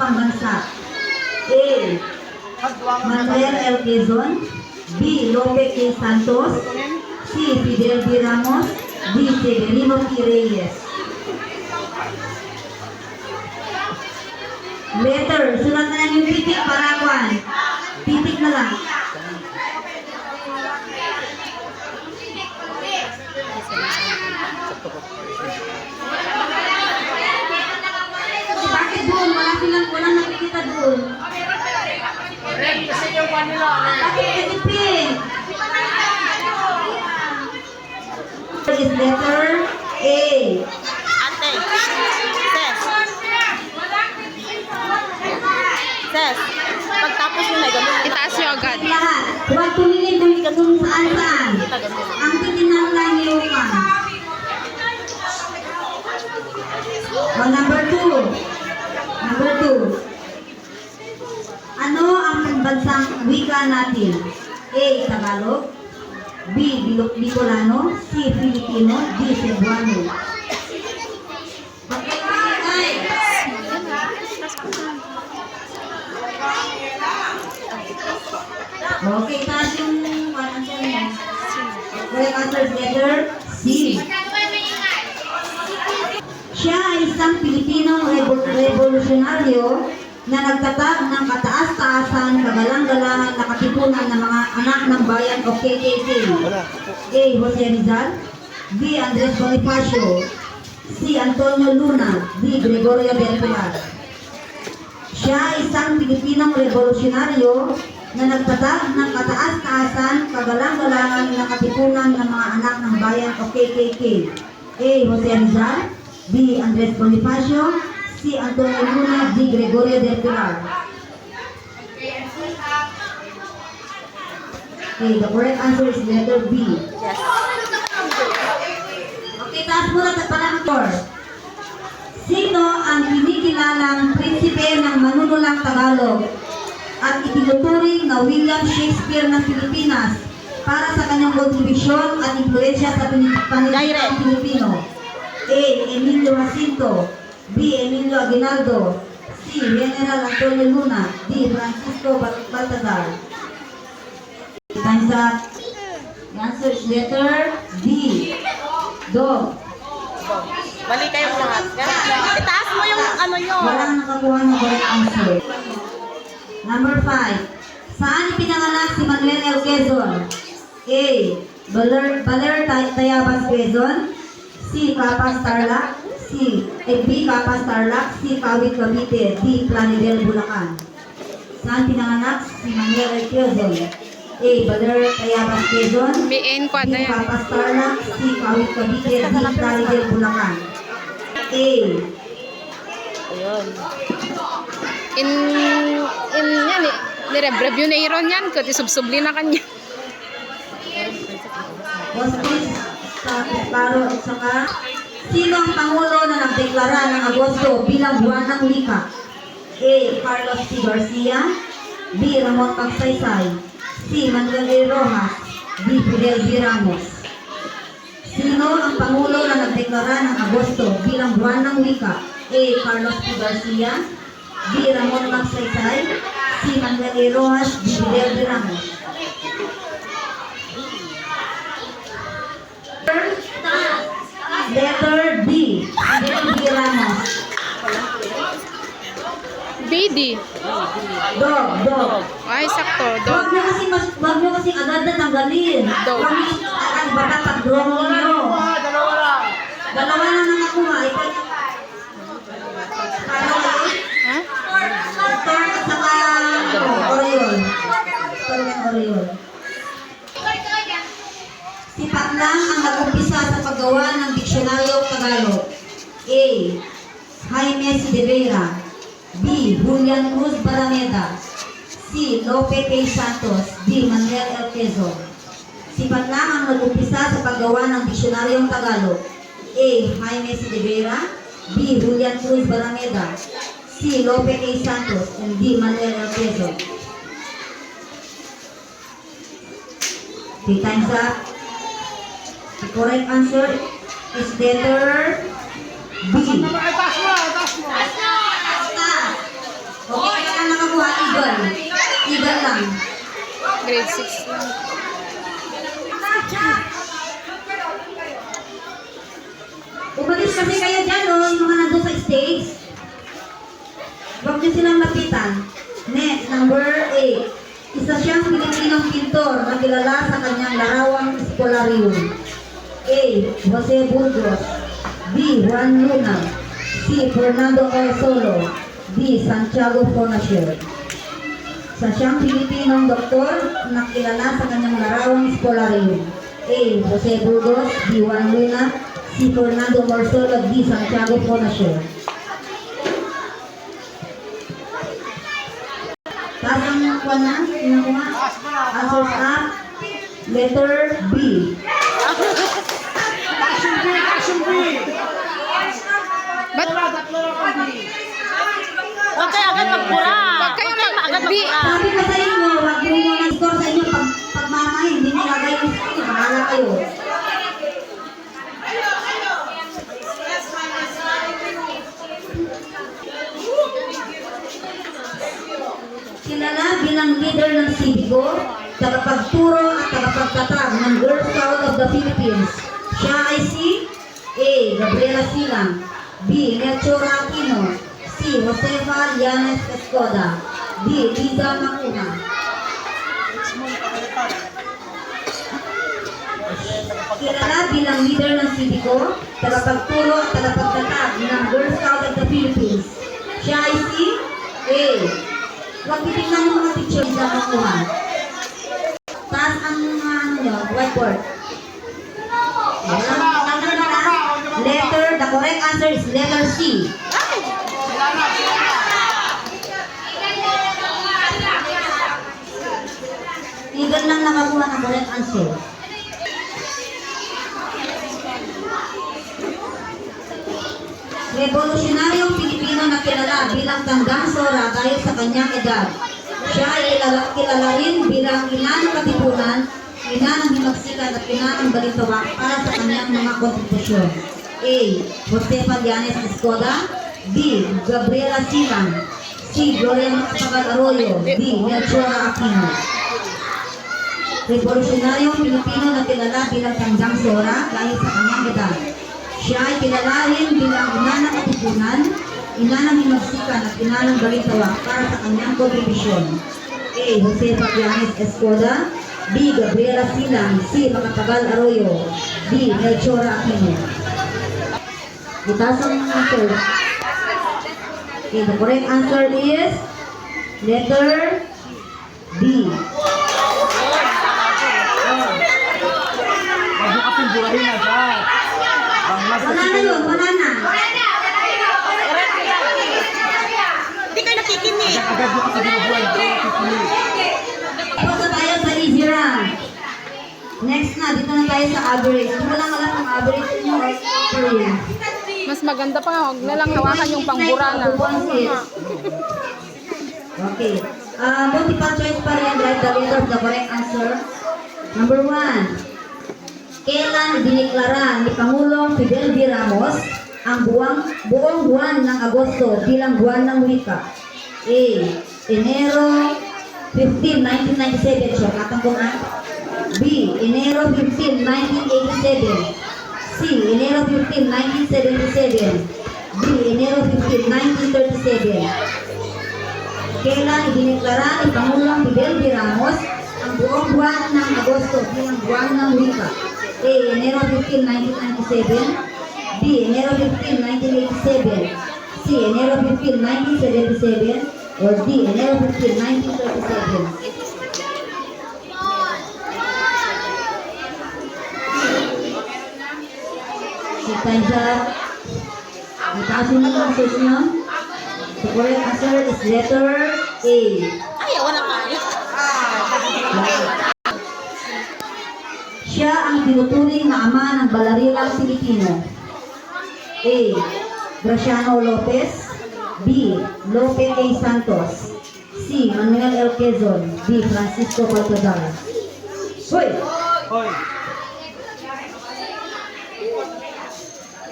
pambansa? A. Manuel L. Quezon B. Lope K. Santos C. Fidel B. Ramos D. Severino T. Reyes Letter, sulat na lang yung titik para kwan. Titik na lang. Bakit doon? Wala silang, walang nakikita doon. Red, kasi yung kanila. Bakit kasi pink? Is letter A. Ate. Ses. Ses. Pagtapos mo na, ganun. Itaas nyo agad. Lahat. Huwag tumingin kung kung saan saan. Ang titinan lang yung number two. Number two. Ano ang pambansang wika natin? A. Tagalog B. Bicolano C. Filipino D. Cebuano Okay, okay. Taas yung ano niya. Correct answer is letter C. Siya ay isang Pilipinong revo- revolusyonaryo na nagtatag ng kataas-taasan, kagalang-galangan na katipunan ng mga anak ng bayan o KKK. A. Jose Rizal B. Andres Bonifacio C. Antonio Luna D. Gregorio Pilar Siya ay isang Pilipinong revolusyonaryo na nagtatag ng kataas-taasan, kagalang-galangan na katipunan ng mga anak ng bayan o KKK. A. Jose Rizal B. Andres Bonifacio C. Antonio Luna D. Gregorio del Pilar Okay, the correct answer is letter B. Yes. Okay, taas muna sa panakor. Sino ang kinikilalang prinsipe ng manunulang Tagalog at itinuturing na William Shakespeare ng Pilipinas para sa kanyang kontribusyon at impluensya sa Jaire. paniligang Pilipino? A. Emilio Jacinto B. Emilio Aguinaldo C. General Antonio Luna D. Francisco Bal- Baltazar Time's up. The answer is letter D. Dog. Bali kayong lahat. Itaas mo yung ano yun. Walang nakakuha ng correct answer. Number 5. Saan ipinanganak si Manuel L. Quezon? A. Baler, Baler Tay- Tayabas Quezon C. Capas Tarlac C. B. Capas Tarlac C. Kawit Cavite D. Planidel Bulacan Saan pinanganak si Manuel. Quezon? A. Baler Tayabas Quezon yan. Capas Tarlac C. Kawit Cavite D. Planidel Bulacan A. Ayun. In, in yan eh. Nire-review na iron yan. Kuti subsubli na kanya. Hospice sa Paro saka Sino ang Pangulo na nagdeklara ng Agosto bilang buwan ng wika? A. Carlos T. Garcia B. Ramon Pagsaysay C. Manuel A. Rojas D. Fidel B. Ramos Sino ang Pangulo na nagdeklara ng Agosto bilang buwan ng wika? A. Carlos T. Garcia B. Ramon Pagsaysay C. Manuel A. Rojas D. Fidel B. Ramos Letter B. B. Ramos. BD. Dog, dog. Ay, sakto. Huwag Dog. nyo kasi mas, huwag nyo kasi agad na tanggalin. Dog. Huwag nyo ang bata pag-draw. Ah, dalawa lang. Dalawa na nang nakuha. Ito, Paano kayo? Ha? Storm at saka Oriol. Storm and Oriol. Si Patlang ang nag-umpisa sa paggawa ng Diksyonaryo Tagalog. A. Jaime C. de Vera. B. Julian Cruz Barameda. C. Lope K. Santos. D. Manuel L. Quezon. Si Patlang ang nag-umpisa sa paggawa ng Diksyonaryong Tagalog. A. Jaime C. de Vera. B. Julian Cruz Barameda. C. Lope K. Santos. And D. Manuel L. Quezon. Okay, time's up. The correct answer is letter B. Taas mo, taas mo. Taas na, taas na. Okay ka lang nakakuha, Eagle. Eagle lang. Grade 6 lang. Umalis kasi kayo dyan, oh, yung mga nandun sa stage. Huwag niyo silang lapitan. Next, number 8. Isa siyang Pilipinong pintor na kilala sa kanyang larawang eskolarium. A. Jose Burgos B. Juan Luna C. Fernando Orsolo D. Santiago Fornacier Isa siyang Pilipinong doktor na kilala sa kanyang larawang Espolarium. A. Jose Burgos B. Juan Luna C. Fernando Orsolo D. Santiago Fornacier Taas ang kuha na, yung kuha. Answers up. Letter B. Action B! Action B! Ba't Wala, tatlo lang ang B. Huwag magpura. Huwag kayo Huwag mag- agad magpura. Sabi ko sa inyo, wag mo muna score sa inyo pag pagmamay. Hindi nyo lagay yung sa inyo. Bahala kayo. Kilala bilang leader ng Civico, tagapagturo at tagapagtatag ng Girl Scout of the Philippines. Siya ay si A. Gabriela Silang B. Melchor Aquino C. Josefa Llanes Escoda D. Liza Macuna Kilala bilang leader ng Civico, tagapagturo at tagapagtatag ng Girl Scout of the Philippines. Siya ay si A. Huwag titignan yung mga picture sa makuha. Taas ang mga ano nyo, whiteboard. Letter, the correct answer is letter C. Lang nakakuha ng correct answer. Revolusyonaryong Pilipino na kilala bilang Tanggang Sora dahil sa kanyang edad. Siya ay kilala, rin bilang ina ng katipunan, ina ng himagsikan at ina ng balitawak para sa kanyang mga kontribusyon. A. Josefa Llanes Escoda B. Gabriela Silang C. Gloria Macapagal Arroyo D. Melchora Aquino Revolusyonaryong Pilipino na kilala bilang Tanggang Sora dahil sa kanyang edad. Siya ay kilala bilang ina ng katipunan, ina ng himagsikan at ina ng balitawak para sa kanyang kontribusyon. A. Jose Fabianes Escoda B. Gabriela Silang C. Macapagal Arroyo D. Melchora Aquino Itaas ang answer. Okay, the correct answer is letter D. Burahin na siya. Wala na yun, wala na. Hindi kayo nakikinig. Agad mo kasi binubuhay. Tapos na tayo sa run. Next na, dito na tayo sa average. Hindi ko lang alam ang average nyo per year. Mas maganda pa nga, huwag na lang hawakan yung pangbura na. Okay. Uh, multiple choice pa rin. Write the letter of the correct answer. Number one. Kailan diniklara ni Pangulong Fidel V. Ramos ang buwang, buong buwan ng Agosto bilang buwan ng wika? A. Enero 15, 1997. Siya, katang ko na. B. Enero 15, 1987. C. Enero 15, 1977. D. Enero 15, 1937. Kailan idiniklara ni Pangulong Fidel V. Ramos ang buong buwan ng Agosto bilang buwan ng wika? A. Enero 15, 1997 B. Enero 15, 1987 C. Enero 15, 1977 or D. Enero 15, 1937 Si time's up. Itasin mo ang answers nyo. The correct answer is letter A. Ayaw na. Siya ang tinuturing na ama ng balarilang Pilipino. A. Graciano Lopez B. Lope K. Santos C. Manuel L. Quezon D. Francisco Baltazar Hoy! Hoy.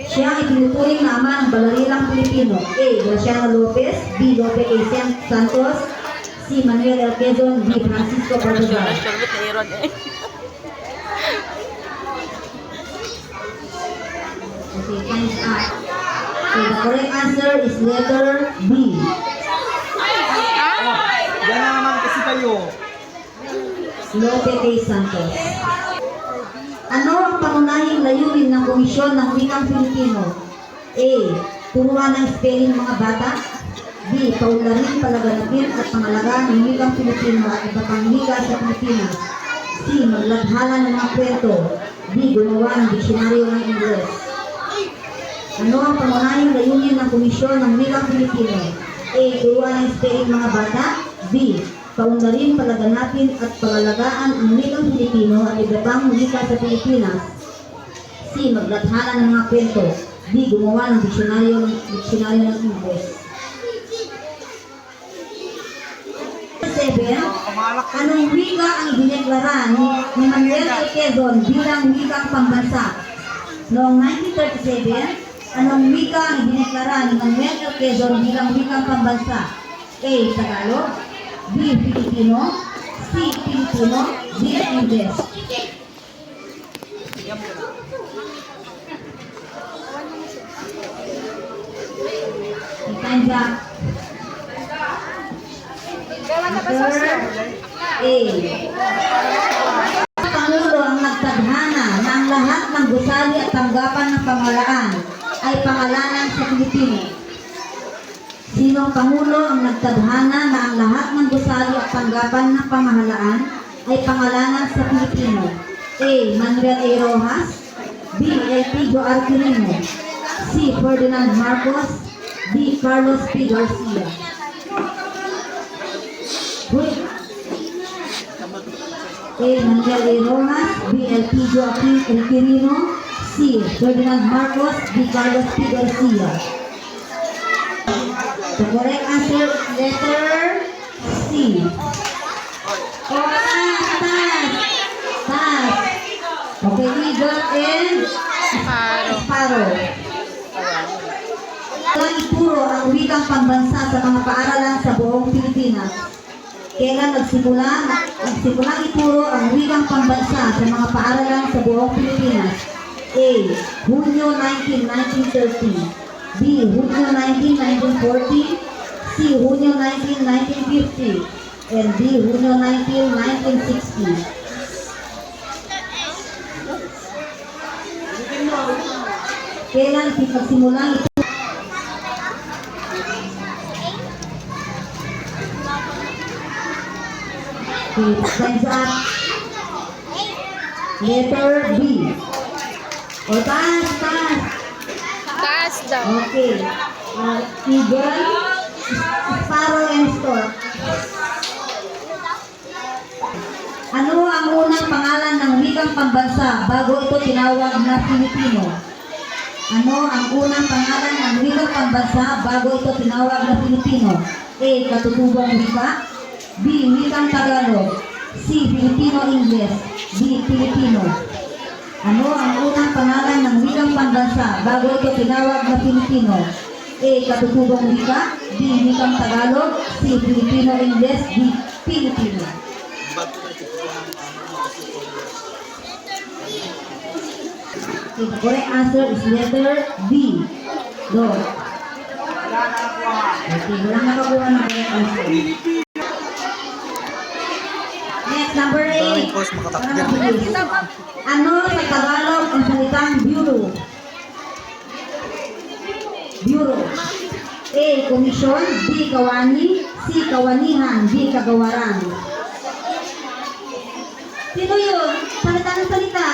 Siya ang tinuturing na ama ng balarilang Pilipino. A. Graciano Lopez B. Lope. San- Santos C. Manuel L. Quezon, D. Francisco Portugal. Okay, time's up. Okay, the correct answer is letter B. Oh, yan na naman kasi kayo. Lope K. Santos. Ano ang pangunahing layunin ng Komisyon ng Wikang Pilipino? A. Turuan ng spelling ng mga bata. B. Paularin, palaganapin at pangalagaan ng Wikang Pilipino at iba pang wika sa Pilipinas. C. Magladhala ng mga kwento. D. Gumawa ng diksyonaryo ng Ingles. Ano ang pangunahing layunin ng Komisyon ng Wikang Pilipino? A. Turuan ng spelling mga bata. B. Paunlarin, palaganapin at pangalagaan ang wikang Pilipino at iba pang wika sa Pilipinas. C. Maglathala ng mga kwento. D. Gumawa ng diksyonaryo ng diksyonaryo ng Ingles. 7. Anong wika ang dineklara ni, ni Manuel L. Quezon bilang wikang pambansa? Noong 1937, anong wika ang dineklara ni Manuel L. Quezon bilang wikang pambansa? A. Tagalog B. Filipino C. Filipino D. Time's up. Answer A. Pangulo ang nagtadhana na ang lahat ng gusali at tanggapan ng pamalaan ay pangalanan sa Pilipino. Sinong Pangulo ang nagtadhana na ang lahat ng gusali at tanggapan ng pamahalaan ay pangalanan sa Pilipino? A. Manuel A. Rojas B. Elpidio Arquilino C. Ferdinand Marcos D. Carlos P. Garcia. A. Manuel A. Rojas B. Elpidio Arquilino C. Ferdinand Marcos D. Carlos P. Garcia The correct answer is letter C. Oh, taas, taas. Taas. Okay, eagle and sparrow. Walang ituro ang wikang pambansa sa mga paaralan sa buong Pilipinas. Kailan nagsimula, nagsimula ituro ang wikang pambansa sa mga paaralan sa buong Pilipinas? A. Hunyo 19, 1930 B. Hunyo 19, 1940 C. Hunyo 19, 1950 and D. Hunyo 19, 1960 Kailan nagsimula ito? Okay, time's up. Letter B. O, taas, taas. Taas daw. Okay. Uh, eagle, sparrow, and stork. Ano ang unang pangalan ng wikang pambansa bago ito tinawag na Filipino? Ano ang unang pangalan ng wikang pambansa bago ito tinawag na Filipino? A. Katutubong wika B. Wikang Tagalog C. Filipino English D. Filipino Ano ang unang pangalan ng wikang pambansa bago ito tinawag na Pilipino? A. Katutubong wika B. Wikang Tagalog C. Filipino English D. Filipino Okay, the correct answer is letter B. Go. Okay, walang nakakuha ng correct answer. Number 8. Ano sa Tagalog ang salitang bureau? Bureau. A. Komisyon B. Kawani C. Kawanihan D. Kagawaran Sino yun? Salita ng salita.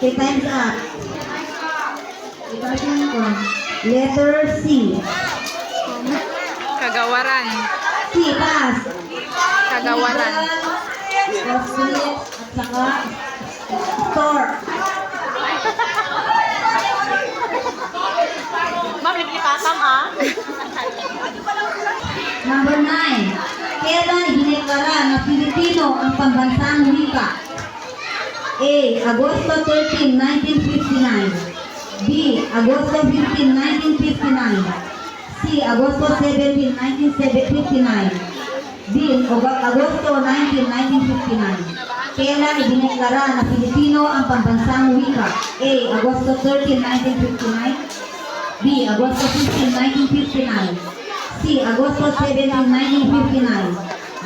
Okay, time's up. Itasin ko. Letter C. Kagawaran. C, taas. Kagawaran. Cosmic at saka store. Ma'am, ipilipatam ah. Number 9. Kailan dineklara na Pilipino ang pambansang wika? A. Agosto 13, 1959 B. Agosto 15, 1959. C. Agosto 17, 1959. D. Ag- Agosto 19, 1959. Kailan idineklara na Pilipino ang pambansang wika? A. Agosto 13, 1959. B. Agosto 15, 1959. C. Agosto 17, 1959.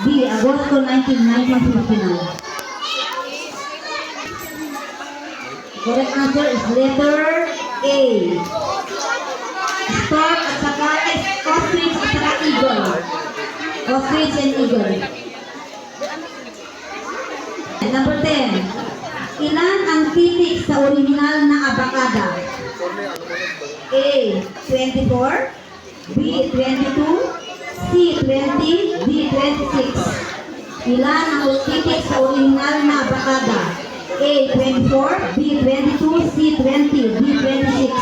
D. Agosto 19, 1959. Correct answer is letter A. Stork at saka ostrich at saka eagle. Ostrich and eagle. Number 10. Ilan ang titik sa original na abakada? A. 24 B. 22 C. 20 D. 26 Ilan ang titik sa original na abakada? A. 24 B. 22 C. 20 D. 26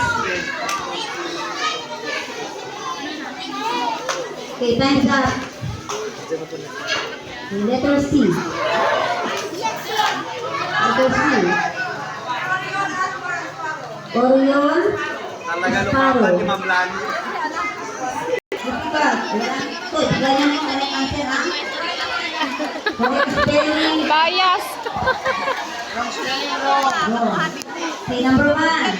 Okay, time's up. Letter C. Letter C. Orion. Sparrow. Bukibat. Ito, ganyan yung correct answer, ha? Correct spelling. Bias. Go. Okay, number one.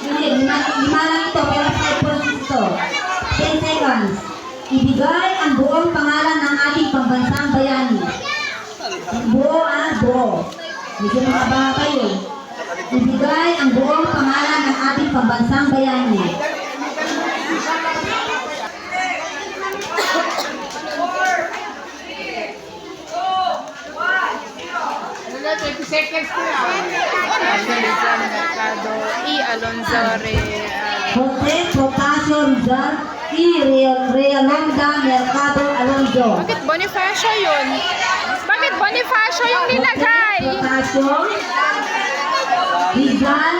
Hindi, lima, lima lang ito, pero five points ito. Ten seconds. Ibigay ang buong pangalan ng ating pambansang bayani. Buo. Medyo makabanga kayo. Ibigay ang buong pangalan ng ating pambansang bayani. Mercado. E. Alonzo Re. Jose Protasio Rizal Real- Realonda Mercado Alonso. Bakit Bonifacio yun? Bonifacio yung nilagay? Rizal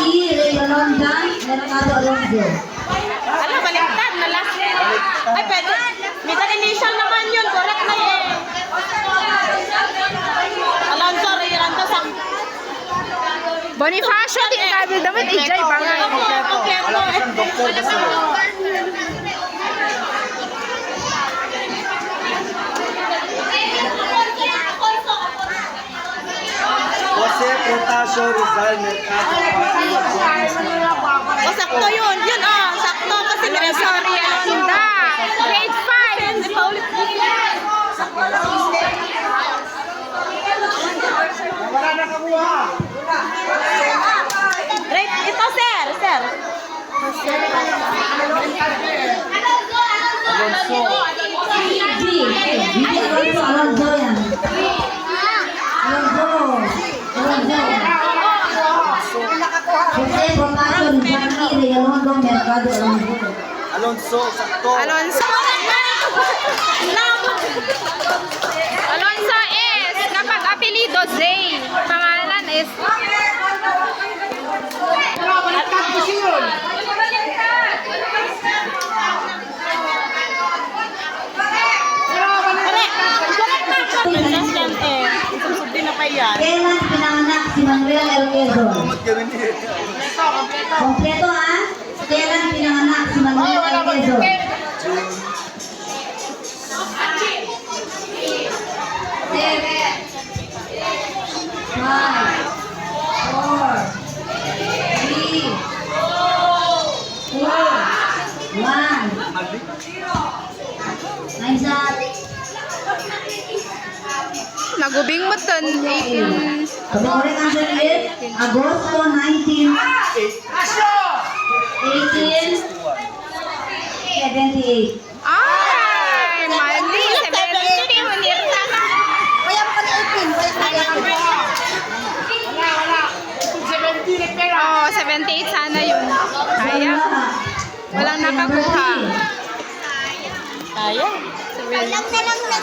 y Realonda Mercado Alonso. Ala, baliktad na last. Ay, pwede. Middle initial naman yun. Correct na eh. Alonso, Rirando, sa... Bonifacio, di kabil damit, ijay bangay. Opo, kompleto. Wala pa siyang doktor kasi. Jose Protasio Rizal Mercado. O, sakto yun. Yun, oh. Sakto. Kasi diretso Sorry, Alonda. Grade 5. Di pa ulit. Wala na kamuha. Right, ito, sir. Sir. Alonso. Alonso, Alonso. Alonso. Realonda Mercado Alonso. Alonso, sakto. Alonso. Alonso S. Kapag apelido Zay. Pangalan is... Kailan pinanganak si Manuel niya. Kompleto Quezon? Seven, five, four, three, two, one. Time's up. Nagubing mo ton. 18. The correct answer is Agosto 19, 1878. Ay, mali. 70. Munirta ka. Kaya mo ka na 18. Kaya Oo, 78 sana yun. Kaya. Walang nakakuha. Kaya. Alam na lang na.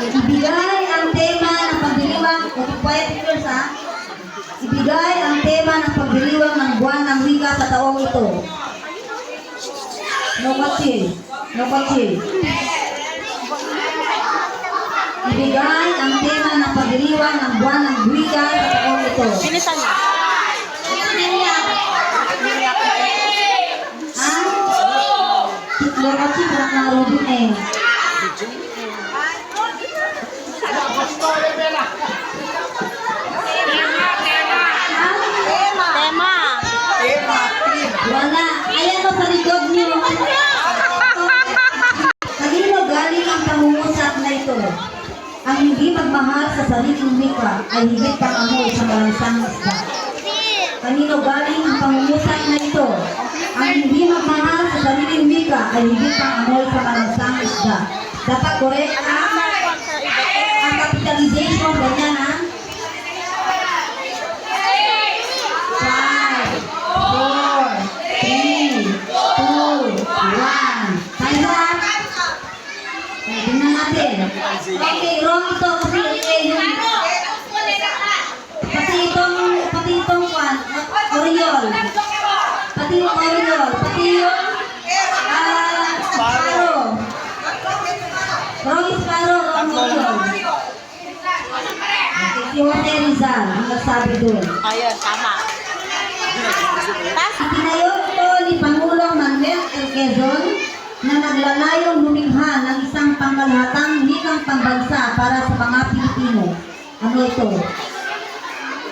Ibigay ang tema ng pagdiriwang, okay, quiet leaders ha. Ibigay ang tema ng pagdiriwang ng buwan ng wika sa taong ito. No kachil. No kachil. Ibigay ang tema ng pagdiriwang ng buwan ng wika sa taong ito. niyo. Nilyak. Ha? Hitler kasi parang narobin eh. Tema. Wala. Ayan o sa likod niyo. Kanino galing ang pangungusap na ito? Ang hindi magmahal sa sariling wika ay higit pang amoy sa malansang isda. Kanino galing ang pangungusap na ito? Ang hindi magmahal sa sariling wika ay higit pang amoy sa malansang isda. Dapat correct ang, ang capitalization, ganyan ha? Five, four, three, two, one. Time tingnan natin. Okay, wrong ito kasi yung pati itong pati itong one, Oriol. Pati yung Oriol, pati yung ah, Sparrow. Wrong is Sparrow, wrong Oriol. Si Jose Rizal, ang nagsabi doon. Ayun, tama. Itinayo ito ni Pangulong Manuel L. Quezon na naglalayong lumikha ng isang pangkalahatang wikang pambansa para sa mga Pilipino. Ano ito?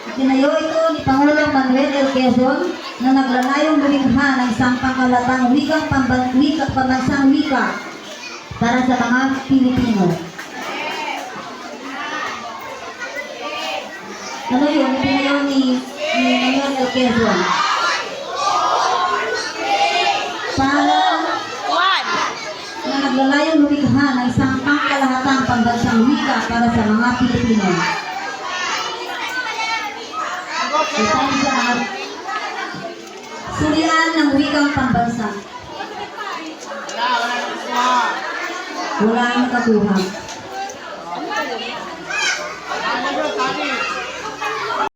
Itinayo ito ni Pangulong Manuel L. Quezon na naglalayong lumikha ng isang pangkalahatang wikang pamban wika, pambansang wika para sa mga Pilipino. Ano yun? Itinayo ni, ni Manuel L. Quezon. Wika para sa mga Pilipino. Ito sa Sulian ng wikang pambansa. Wala ang.